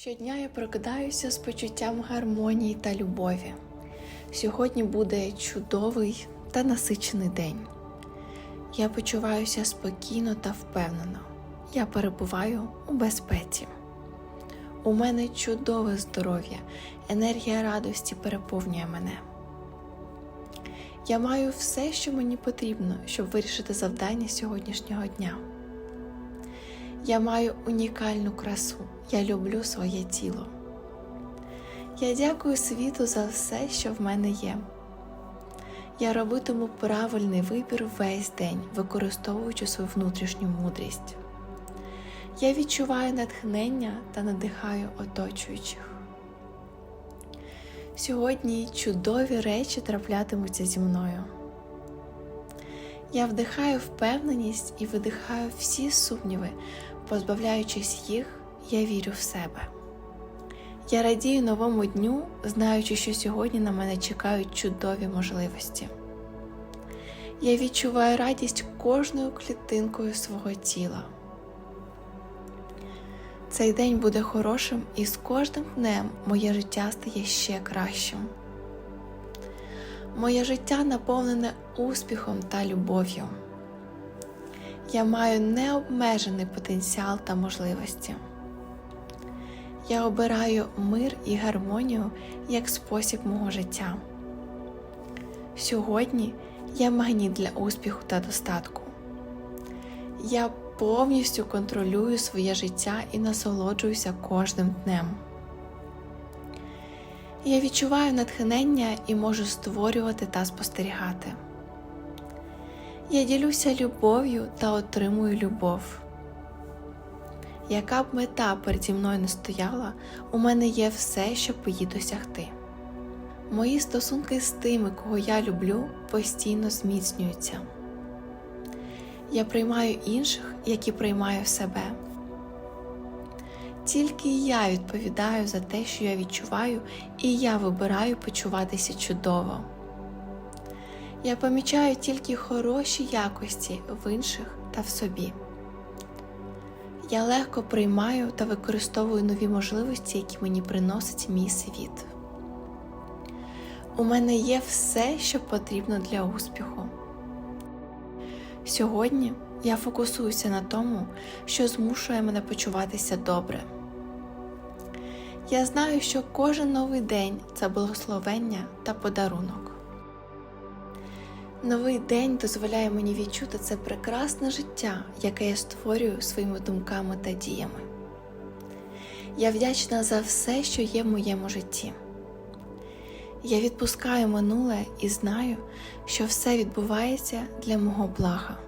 Щодня я прокидаюся з почуттям гармонії та любові. Сьогодні буде чудовий та насичений день. Я почуваюся спокійно та впевнено. Я перебуваю у безпеці. У мене чудове здоров'я, енергія радості переповнює мене. Я маю все, що мені потрібно, щоб вирішити завдання сьогоднішнього дня. Я маю унікальну красу. Я люблю своє тіло. Я дякую світу за все, що в мене є. Я робитиму правильний вибір весь день, використовуючи свою внутрішню мудрість. Я відчуваю натхнення та надихаю оточуючих. Сьогодні чудові речі траплятимуться зі мною. Я вдихаю впевненість і видихаю всі сумніви, позбавляючись їх, я вірю в себе. Я радію новому дню, знаючи, що сьогодні на мене чекають чудові можливості. Я відчуваю радість кожною клітинкою свого тіла. Цей день буде хорошим, і з кожним днем моє життя стає ще кращим. Моє життя наповнене успіхом та любов'ю. Я маю необмежений потенціал та можливості. Я обираю мир і гармонію як спосіб мого життя. Сьогодні я магніт для успіху та достатку. Я повністю контролюю своє життя і насолоджуюся кожним днем. Я відчуваю натхнення і можу створювати та спостерігати. Я ділюся любов'ю та отримую любов. Яка б мета переді мною не стояла, у мене є все, щоб її досягти. Мої стосунки з тими, кого я люблю, постійно зміцнюються. Я приймаю інших, які приймаю себе. Тільки я відповідаю за те, що я відчуваю, і я вибираю почуватися чудово. Я помічаю тільки хороші якості в інших та в собі. Я легко приймаю та використовую нові можливості, які мені приносить мій світ. У мене є все, що потрібно для успіху. Сьогодні я фокусуюся на тому, що змушує мене почуватися добре. Я знаю, що кожен новий день це благословення та подарунок. Новий день дозволяє мені відчути це прекрасне життя, яке я створюю своїми думками та діями. Я вдячна за все, що є в моєму житті. Я відпускаю минуле і знаю, що все відбувається для мого блага.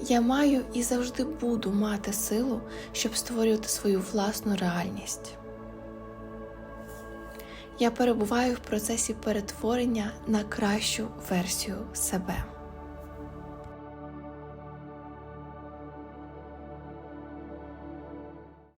Я маю і завжди буду мати силу, щоб створювати свою власну реальність. Я перебуваю в процесі перетворення на кращу версію себе.